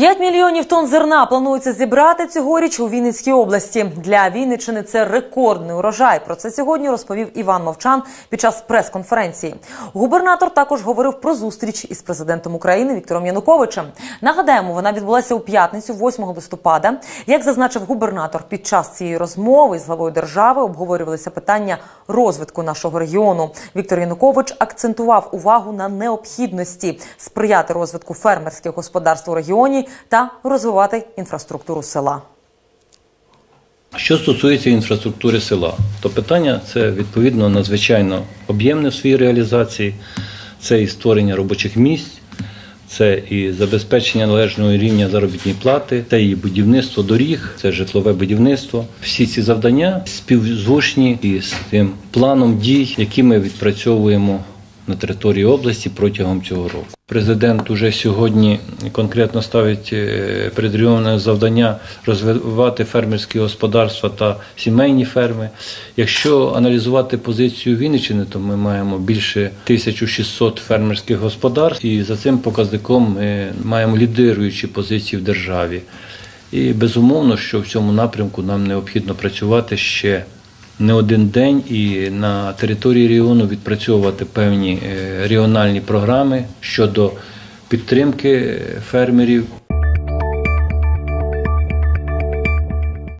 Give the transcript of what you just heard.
5 мільйонів тонн зерна планується зібрати цьогоріч у Вінницькій області. Для Вінниччини це рекордний урожай. Про це сьогодні розповів Іван Мовчан під час прес-конференції. Губернатор також говорив про зустріч із президентом України Віктором Януковичем. Нагадаємо, вона відбулася у п'ятницю, 8 листопада. Як зазначив губернатор, під час цієї розмови з главою держави обговорювалися питання розвитку нашого регіону. Віктор Янукович акцентував увагу на необхідності сприяти розвитку фермерських господарств у регіоні та розвивати інфраструктуру села. Що стосується інфраструктури села, то питання це відповідно надзвичайно об'ємне в своїй реалізації. Це і створення робочих місць, це і забезпечення належного рівня заробітної плати, це і будівництво доріг, це житлове будівництво. Всі ці завдання співзвучні із тим планом дій, які ми відпрацьовуємо на території області протягом цього року. Президент уже сьогодні конкретно ставить е, завдання розвивати фермерські господарства та сімейні ферми. Якщо аналізувати позицію Вінниччини, то ми маємо більше 1600 фермерських господарств, і за цим показником ми маємо лідируючі позиції в державі. І безумовно, що в цьому напрямку нам необхідно працювати ще не один день і на території регіону відпрацьовувати певні е, регіональні програми щодо підтримки фермерів